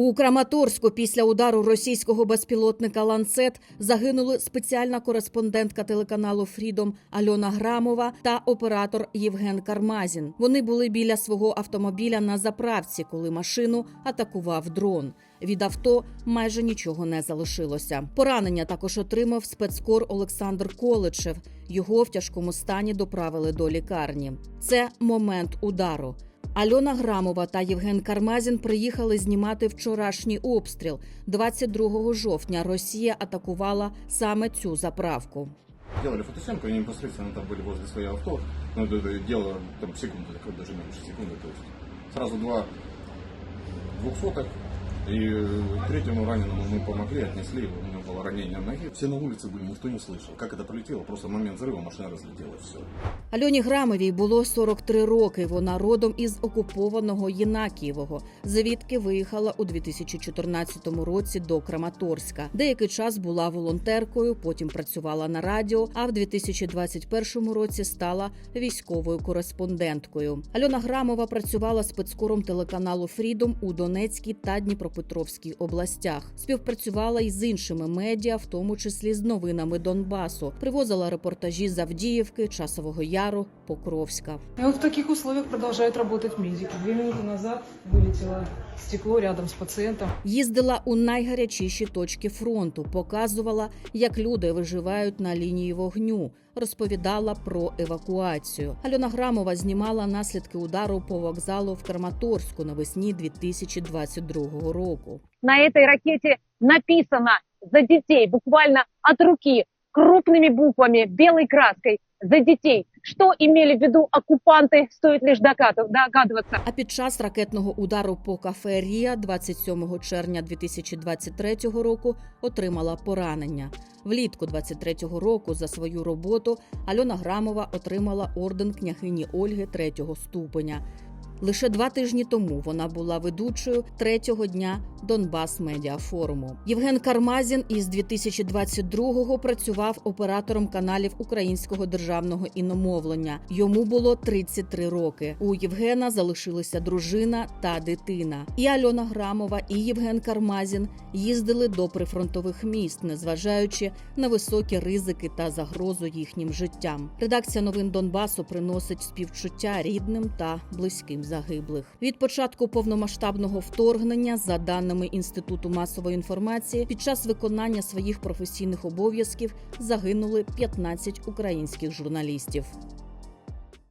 У Краматорську після удару російського безпілотника Ланцет загинули спеціальна кореспондентка телеканалу Фрідом Альона Грамова та оператор Євген Кармазін. Вони були біля свого автомобіля на заправці, коли машину атакував дрон. Від авто майже нічого не залишилося. Поранення також отримав спецкор Олександр Количев. Його в тяжкому стані доправили до лікарні. Це момент удару. Альона Грамова та Євген Кармазін приїхали знімати вчорашній обстріл. 22 жовтня Росія атакувала саме цю заправку. Делали фотосъемку, они непосредственно там были возле своего авто. Но это, это дело там секунды, такой даже меньше секунды. То есть сразу два двухсотых. И э, третьему раненому мы помогли, отнесли его, у него было ранение ноги. Все на улице были, никто не слышал. Как это пролетело, просто в момент взрыва машина разлетелась, все. Альоні Грамовій було 43 роки. Вона родом із окупованого Єнакієвого, звідки виїхала у 2014 році до Краматорська. Деякий час була волонтеркою, потім працювала на радіо. А в 2021 році стала військовою кореспонденткою. Альона Грамова працювала спецкором телеканалу Фрідом у Донецькій та Дніпропетровській областях. Співпрацювала із іншими медіа, в тому числі з новинами Донбасу. Привозила репортажі з Авдіївки, Часового Яру, Покровська. И вот в таких условиях продолжают работать медики. Две минуты назад вылетело стекло рядом с пациентом. Їздила у найгарячіші точки фронту, показувала, як люди виживають на лінії вогню. Розповідала про евакуацію. Альона Грамова знімала наслідки удару по вокзалу в Краматорську навесні 2022 року. на этой ракете написано за детей, буквально от руки, крупными буквами, белой краской, за детей. Что имели в виду оккупанты, стоит лишь догад- догадываться. А під час ракетного удару по кафе Рія 27 червня 2023 року отримала поранення. Влітку 23-го року за свою роботу Альона Грамова отримала орден княгині Ольги третього ступеня. Лише два тижні тому вона була ведучою третього дня Донбас Медіа Форуму. Євген Кармазін із 2022-го працював оператором каналів українського державного іномовлення. Йому було 33 роки. У Євгена залишилися дружина та дитина. І Альона Грамова, і Євген Кармазін їздили до прифронтових міст, незважаючи на високі ризики та загрозу їхнім життям. Редакція новин Донбасу приносить співчуття рідним та близьким загиблих. Від початку повномасштабного вторгнення, за даними інституту масової інформації, під час виконання своїх професійних обов'язків загинули 15 українських журналістів.